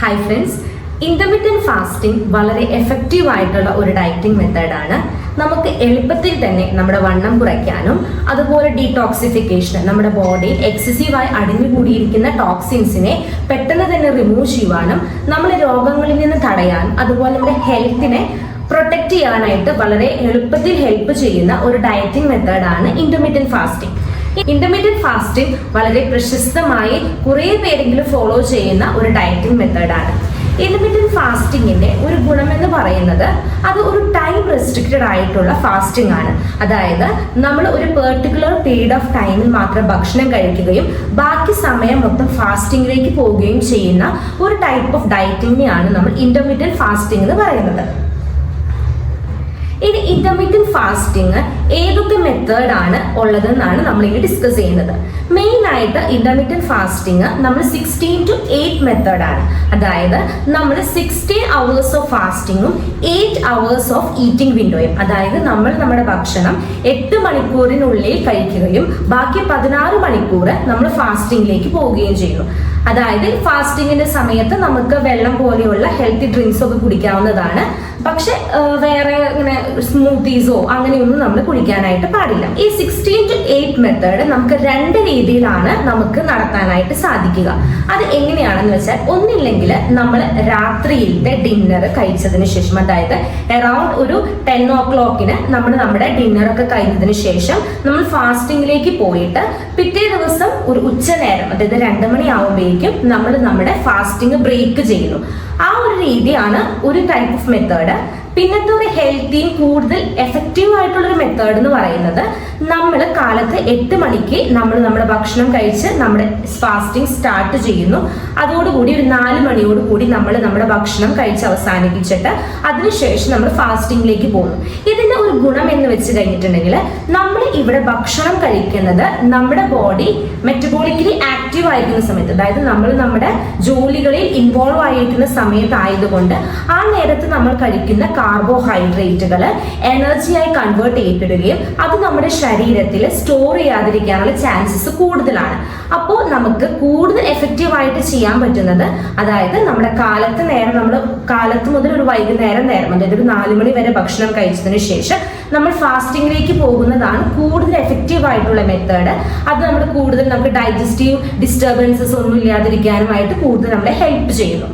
Hi friends intermediate fasting വളരെ effective ആയിട്ടുള്ള ഒരു ഡയറ്റിംഗ് മെത്തേഡാണ് നമുക്ക് എളുപ്പത്തിൽ തന്നെ നമ്മുടെ വണ്ണം കുറയ്ക്കാനും അതുപോലെ ഡീടോക്സിഫിക്കേഷൻ നമ്മുടെ ബോഡിയിൽ എക്സസീവായി അടിഞ്ഞുകൂടിയിരിക്കുന്ന ടോക്സിൻസിനെ പെട്ടെന്ന് തന്നെ റിമൂവ് ചെയ്യുവാനും നമ്മളെ രോഗങ്ങളിൽ നിന്ന് തടയാനും അതുപോലെ നമ്മുടെ ഹെൽത്തിനെ പ്രൊട്ടക്റ്റ് ചെയ്യാനായിട്ട് വളരെ എളുപ്പത്തിൽ ഹെൽപ്പ് ചെയ്യുന്ന ഒരു ഡയറ്റിംഗ് മെത്തേഡാണ് ഇന്റർമീഡിയറ്റ് ഫാസ്റ്റിംഗ് ഇന്റർമീഡിയറ്റ് ഫാസ്റ്റിംഗ് വളരെ പ്രശസ്തമായി കുറേ പേരെങ്കിലും ഫോളോ ചെയ്യുന്ന ഒരു ഡയറ്റിംഗ് മെത്തേഡാണ് ഇന്റർമീഡിയറ്റ് ഫാസ്റ്റിംഗിന്റെ ഒരു ഗുണമെന്ന് പറയുന്നത് അത് ഒരു ടൈം റെസ്ട്രിക്റ്റഡ് ആയിട്ടുള്ള ഫാസ്റ്റിംഗ് ആണ്. അതായത് നമ്മൾ ഒരു പെർട്ടിക്കുലർ പീരീഡ് ഓഫ് ടൈമിൽ മാത്രം ഭക്ഷണം കഴിക്കുകയും ബാക്കി സമയം മൊത്തം ഫാസ്റ്റിംഗിലേക്ക് പോവുകയും ചെയ്യുന്ന ഒരു ടൈപ്പ് ഓഫ് ഡയറ്റിംഗിനെയാണ് നമ്മൾ ഇന്റർമീഡിയറ്റ് ഫാസ്റ്റിംഗ് എന്ന് പറയുന്നത്. ഇനി ഇന്റർമീഡിയറ്റ് ഫാസ്റ്റിംഗ് ഏതൊക്കെ മെത്തേഡ് ആണ് ഉള്ളതെന്നാണ് നമ്മൾ ഇനി ഡിസ്കസ് ചെയ്യുന്നത്. മെയിൻ ആയിട്ട് ഇന്റർമീഡിയറ്റ് ഫാസ്റ്റിംഗ് നമ്മൾ സിക്സ്റ്റീൻ ടു എയ്റ്റ് മെത്തേഡ് ആണ്. അതായത് നമ്മൾ സിക്സ്റ്റീൻ അവേഴ്സ് ഓഫ് ഫാസ്റ്റിങ്ങും എയ്റ്റ് അവേഴ്സ് ഓഫ് ഈറ്റിംഗ് വിൻഡോയും അതായത് നമ്മൾ നമ്മുടെ ഭക്ഷണം എട്ട് മണിക്കൂറിനുള്ളിൽ കഴിക്കുകയും ബാക്കി പതിനാറ് മണിക്കൂർ നമ്മൾ ഫാസ്റ്റിംഗിലേക്ക് പോവുകയും ചെയ്യുന്നു. അതായത് ഫാസ്റ്റിങ്ങിന്റെ സമയത്ത് നമുക്ക് വെള്ളം പോലെയുള്ള ഹെൽത്തി ഡ്രിങ്ക്സ് ഒക്കെ കുടിക്കാവുന്നതാണ്. പക്ഷെ വേറെ ഇങ്ങനെ സ്മൂത്തീസോ അങ്ങനെയൊന്നും നമ്മൾ കുടിക്കാനായിട്ട് പാടില്ല. ഈ സിക്സ്റ്റീൻ ടു എയ്റ്റ് മെത്തേഡ് നമുക്ക് രണ്ട് രീതിയിലാണ് നമുക്ക് നടത്താനായിട്ട് സാധിക്കുക. അത് എങ്ങനെയാണെന്ന് വെച്ചാൽ ഒന്നില്ലെങ്കിൽ നമ്മൾ രാത്രിയിലത്തെ ഡിന്നർ കഴിച്ചതിന് ശേഷം അതായത് അറൌണ്ട് ഒരു ടെൻ ഓ ക്ലോക്കിന് നമ്മൾ നമ്മുടെ ഡിന്നർ ഒക്കെ കഴിഞ്ഞതിന് ശേഷം നമ്മൾ ഫാസ്റ്റിംഗിലേക്ക് പോയിട്ട് പിറ്റേ ദിവസം ഒരു ഉച്ചനേരം അതായത് രണ്ട് മണിയാവുമ്പോഴേക്കും നമ്മൾ നമ്മുടെ ഫാസ്റ്റിംഗ് ബ്രേക്ക് ചെയ്യുന്നു. ആ ഒരു രീതിയാണ് ഒരു ടൈപ്പ് ഓഫ് മെത്തേഡ് പിന്നത്തെ ഒരു ഹെൽത്തിയും കൂടുതൽ എഫക്റ്റീവ് ആയിട്ടുള്ള ഒരു മെത്തേഡ് എന്ന് പറയുന്നത് നമ്മൾ കാലത്ത് എട്ട് മണിക്ക് നമ്മൾ നമ്മുടെ ഭക്ഷണം കഴിച്ച് നമ്മുടെ ഫാസ്റ്റിംഗ് സ്റ്റാർട്ട് ചെയ്യുന്നു. അതോടുകൂടി ഒരു നാല് മണിയോട് കൂടി നമ്മൾ നമ്മുടെ ഭക്ഷണം കഴിച്ച് അവസാനിപ്പിച്ചിട്ട് അതിനുശേഷം നമ്മൾ ഫാസ്റ്റിംഗിലേക്ക് പോകുന്നു. ഇതിന്റെ ഒരു ഗുണം എന്ന് വെച്ച് കഴിഞ്ഞിട്ടുണ്ടെങ്കിൽ നമ്മൾ ഇവിടെ ഭക്ഷണം കഴിക്കുന്നത് നമ്മുടെ ബോഡി മെറ്റബോളിക്കലി ആക്റ്റീവ് ആയിരിക്കുന്ന സമയത്ത് അതായത് നമ്മൾ നമ്മുടെ ജോലികളിൽ ഇൻവോൾവ് ആയിരിക്കുന്ന സമയത്തായതുകൊണ്ട് ആ നേരത്ത് നമ്മൾ കഴിക്കുന്ന കാർബോഹൈഡ്രേറ്റുകൾ എനർജിയായി കൺവേർട്ട് ചെയ്യപ്പെടുകയും അത് നമ്മുടെ ശരീരത്തിൽ സ്റ്റോർ ചെയ്യാതിരിക്കാനുള്ള ചാൻസസ് കൂടുതലാണ്. അപ്പോൾ നമുക്ക് കൂടുതൽ എഫക്റ്റീവായിട്ട് ചെയ്യാൻ പറ്റുന്നത് അതായത് നമ്മുടെ കാലത്ത് നേരം നമ്മൾ കാലത്ത് മുതൽ ഒരു വൈകുന്നേരം നേരം അതായത് ഒരു നാല് മണി വരെ ഭക്ഷണം കഴിച്ചതിന് ശേഷം നമ്മൾ ഫാസ്റ്റിംഗിലേക്ക് പോകുന്നതാണ് കൂടുതൽ എഫക്റ്റീവ് ആയിട്ടുള്ള മെത്തേഡ് അത് നമ്മൾ കൂടുതൽ നമുക്ക് ഡൈജസ്റ്റീവ് ഡിസ്റ്റർബൻസസ് ഒന്നും ഇല്ലാതിരിക്കാനുമായിട്ട് കൂടുതൽ നമ്മളെ ഹെൽപ്പ് ചെയ്യുന്നു.